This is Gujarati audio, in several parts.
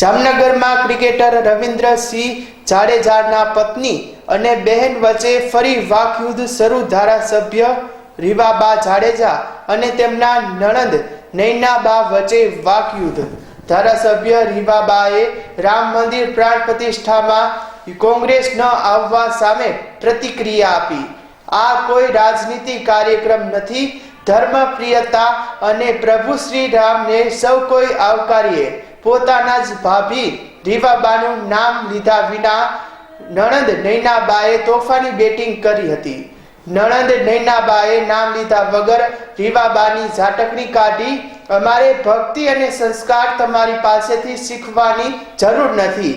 જામનગરમાં ક્રિકેટર રવિન્દ્રસિંહ જાડેજાના પત્ની અને બહેન વચ્ચે ફરી વાકયુદ્ધ શરૂ ધારાસભ્ય રીવાબા જાડેજા અને તેમના નણંદ નૈનાબા વચ્ચે વાકયુદ્ધ. ધારાસભ્ય રીવાબાએ રામ મંદિર પ્રાણ પ્રતિષ્ઠામાં કોંગ્રેસ ન આવવા સામે પ્રતિક્રિયા આપી. આ કોઈ રાજનીતિ કાર્યક્રમ નથી. ધર્મપ્રિયતા અને પ્રભુ શ્રી રામને સૌ કોઈ આવકારીએ. પોતાના જ ભાભી રીવાબાનું નામ લીધા વિના નણંદ નૈનાબાએ તોફાની બેટિંગ કરી હતી. નણંદ નૈનાબાએ નામ લીધા વગર રીવાબાની ઝાટકણી કાઢી, અમારે ભક્તિ અને સંસ્કાર તમારી પાસેથી શીખવાની જરૂર નથી.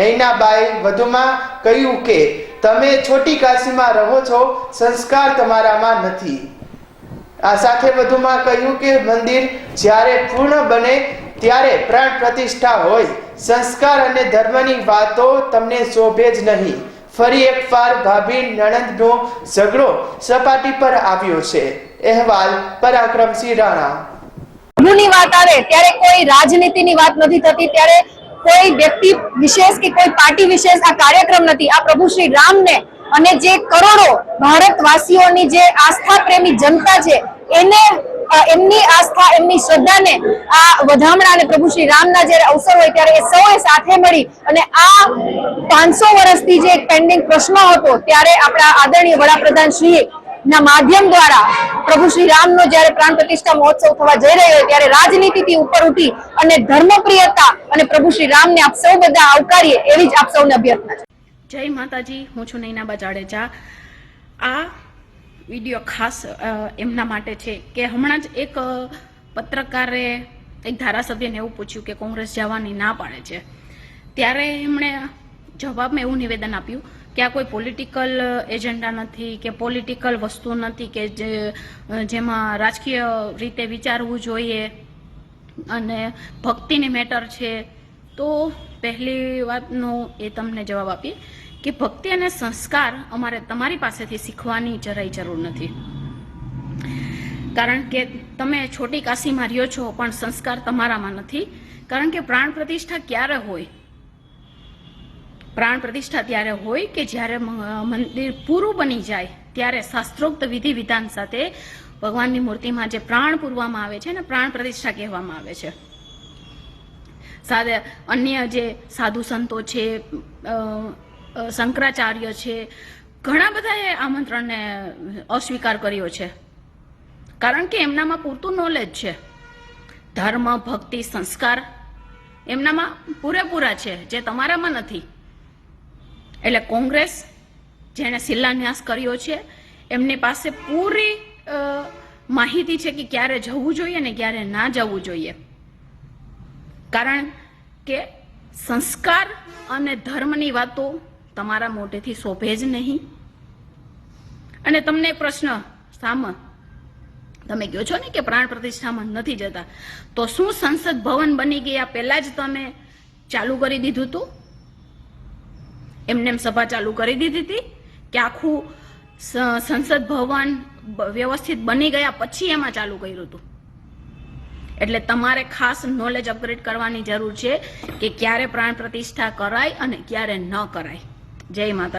નૈનાબાએ વધુમાં કહ્યું કે, તમે છોટી કાશીમાં રહો છો, સંસ્કાર તમારામાં નથી. આ સાથે વધુમાં કહ્યું કે, મંદિર જ્યારે પૂર્ણ બને ત્યારે પ્રાણ પ્રતિષ્ઠા હોય, સંસ્કાર અને ધર્મની વાતો તમને શોભે જ નહીં. ફરી એકવાર ભાભી નણંદનો ઝઘડો સપાટી પર આવ્યો છે. અહેવાલ, પરાક્રમસિંહ રાણા. ધર્મની વાત આવે, ત્યારે કોઈ રાજનીતિની વાત નથી થતી, ત્યારે કોઈ વ્યક્તિ વિશેષ કે કોઈ પાર્ટી વિશેષ આ કાર્યક્રમ નથી. આ પ્રભુ શ્રી રામને અને જે કરોડો ભારતવાસીઓની જે આસ્થા પ્રેમી જનતા છે, એને એમની આસ્થા, એમની શ્રદ્ધાને આ વધામણા અને પ્રભુ શ્રી રામના જ્યારે અવસર હોય ત્યારે એ સૌએ સાથે મળી અને આ પાંચસો વર્ષથી જે એક પેન્ડિંગ પ્રશ્ન હતો ત્યારે આપણા આદરણીય વડાપ્રધાન શ્રી ના માધ્યમ દ્વારા પ્રભુ શ્રી રામનો જ્યારે પ્રાણ પ્રતિષ્ઠા મહોત્સવ થવા જઈ રહ્યો હોય ત્યારે રાજનીતિથી ઉપર ઉઠી અને ધર્મપ્રિયતા અને પ્રભુ શ્રી રામને આપ સૌ બધા આવકારીએ એવી જ આપ સૌને અભ્યર્થના છે. જય માતાજી, હું છું નૈનાબા જાડેજા આ વીડિયો ખાસ એમના માટે છે કે હમણાં જ એક પત્રકારે એક ધારાસભ્યને એવું પૂછ્યું કે કોંગ્રેસ જવાની ના પાડે છે. ત્યારે એમણે જવાબમાં એવું નિવેદન આપ્યું કે આ કોઈ પોલિટિકલ એજન્ડા નથી, કે પોલિટિકલ વસ્તુ નથી, કે જેમાં રાજકીય રીતે વિચારવું જોઈએ અને ભક્તિની મેટર છે. તો પહેલી વાતનો એ તમને જવાબ આપીએ કે ભક્તિ અને સંસ્કાર અમારે તમારી પાસેથી શીખવાની જરાય જરૂર નથી. કારણ કે તમે છોટી કાશીમાં રહ્યો છો, પણ સંસ્કાર તમારામાં નથી. કારણ કે પ્રાણ પ્રતિષ્ઠા ક્યારે હોય? પ્રાણ પ્રતિષ્ઠા ત્યારે હોય કે જ્યારે મંદિર પૂરું બની જાય, ત્યારે શાસ્ત્રોક્ત વિધિ વિધાન સાથે ભગવાનની મૂર્તિમાં જે પ્રાણ પૂરવામાં આવે છે ને પ્રાણ પ્રતિષ્ઠા કહેવામાં આવે છે. સાથે અન્ય જે સાધુ સંતો છે શંકરાચાર્ય છે, ઘણા બધાએ આમંત્રણને અસ્વીકાર કર્યો છે. કારણ કે એમનામાં પૂરતું નોલેજ છે. ધર્મ, ભક્તિ, સંસ્કાર એમનામાં પૂરેપૂરા છે, જે તમારામાં નથી. એટલે કોંગ્રેસ, જેણે શિલાન્યાસ કર્યો છે, એમની પાસે પૂરી માહિતી છે કે ક્યારે જવું જોઈએ ને ક્યારે ના જવું જોઈએ. કારણ કે સંસ્કાર અને ધર્મની વાતો તમારા મોઢેથી શોભે જ નહીં. અને તમને પ્રશ્ન, સામ, તમે કહો છો ને કે પ્રાણ પ્રતિષ્ઠામાં નથી જતા? તો શું સંસદ ભવન બની ગયા પહેલા જ તમે ચાલુ કરી દીધું હતું એમને એમ સભા ચાલુ કરી દીધી હતી કે આખું સંસદ ભવન વ્યવસ્થિત બની ગયા પછી એમાં ચાલુ કર્યું હતું એટલે તમારે ખાસ નોલેજ અપગ્રેડ કરવાની જરૂર છે કે ક્યારે પ્રાણ પ્રતિષ્ઠા કરાય અને ક્યારે ન કરાય. જય માતા